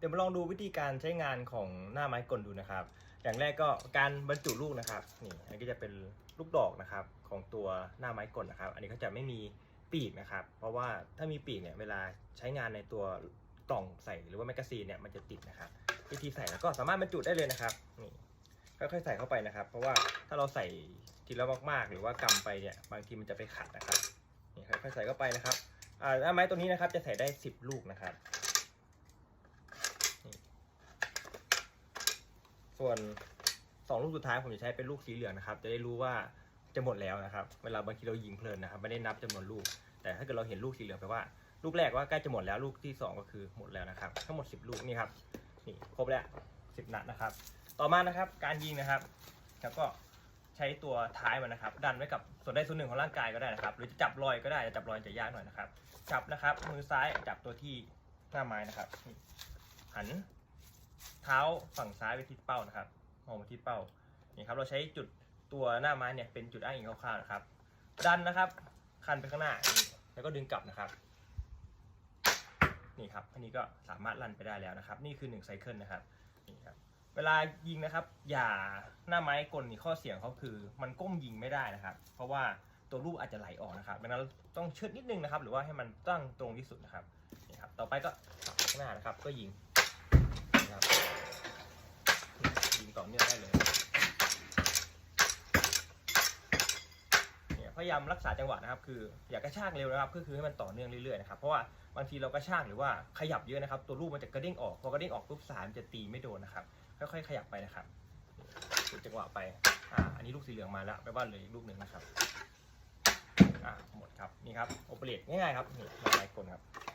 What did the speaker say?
เดี๋ยวมาลองดูวิธีการใช้งานของหน้าไม้กลดูนะครับ อย่างแรกก็การบรรจุลูกนะครับนี่อันนี้ก็จะเป็นลูกดอกนะครับของตัวหน้าไม้กลนะครับ อันนี้ก็จะไม่มีปีกนะครับ เพราะว่าถ้ามีปีกเนี่ยเวลาใช้งานในตัวกล่องใส่หรือว่าแมกกาซีนเนี่ยมันจะติดนะครับ วิธีใส่แล้วก็สามารถบรรจุได้เลยนะครับนี่ค่อยๆใส่เข้าไปนะครับ เพราะว่าถ้าเราใส่ทีละมากๆ หรือว่ากำไปเนี่ยบางทีมันจะไปขัดนะครับนี่ค่อยๆใส่เข้าไปนะครับอ่าหน้าไม้ตัวนี้นะครับจะใส่ได้ 10 ลูกนะครับ ส่วนสองลูกสุดท้ายผมจะใช้เป็นลูกสีเหลืองนะครับ จะได้รู้ว่าจะหมดแล้วนะครับ เวลาบางทีเรายิงเพลินนะครับ ไม่ได้นับจำนวนลูก แต่ถ้าเกิดเราเห็นลูกสีเหลืองแปลว่า ลูกแรกว่าใกล้จะหมดแล้ว ลูกที่สองก็คือหมดแล้วนะครับ ทั้งหมด 10 ลูกนี่ครับ นี่ครบแล้ว 10 นัดนะครับ ต่อมานะครับ การยิงนะครับ แล้วก็ใช้ตัวท้ายมันนะครับ ดันไว้กับส่วนใดส่วนหนึ่งของร่างกายก็ได้นะครับ หรือจะจับรอยก็ได้แต่จับรอยจะยากหน่อยนะครับ จับนะครับ มือซ้ายจับตัวที่หน้าไม้นะครับ หัน เท้าฝั่งซ้ายไปที่เป้านะครับมองไปที่เป้านี่ครับเราใช้จุดตัวหน้าไม้เนี่ยเป็นจุดอ้างอิงคร่าวๆนะครับ ดันนะครับ คันไปข้างหน้าแล้วก็ดึงกลับนะครับ นี่ครับอันนี้ก็สามารถลั่นไปได้แล้วนะครับ นี่คือ1ไซเคิลนะครับนี่ครับเวลายิงนะครับ อย่าหน้าไม้กลนี่ข้อเสียงเขาคือ มันก้มยิงไม่ได้นะครับ เพราะว่าตัวลูกอาจจะไหลออกนะครับดังนั้นต้องเชิดนิดนึงนะครับ หรือว่าให้มันตั้งตรงที่สุดนะครับนี่ครับต่อไปก็ข้างหน้านะครับ ก็ยิง ครับยิงต่อเนื่องได้เลยเนี่ยพยายามรักษาจังหวะนะครับ คืออย่ากระชากเร็วนะครับก็คือให้มันต่อเนื่องเรื่อยๆนะครับเพราะว่าบางทีเรากระชากหรือว่าขยับเยอะนะครับ ตัวลูกมันจะกระเด้งออกพอกระเด้งออกปุ๊บสารมันจะตีไม่โดนนะครับค่อยๆขยับไปนะครับดูจังหวะไปอ่าอันนี้ลูกสีเหลืองมาแล้วแปลว่าเลยลูกหนึ่งนะครับอ่าหมดครับนี่ครับโอเปเรตง่ายๆครับนี่ลายกลครับ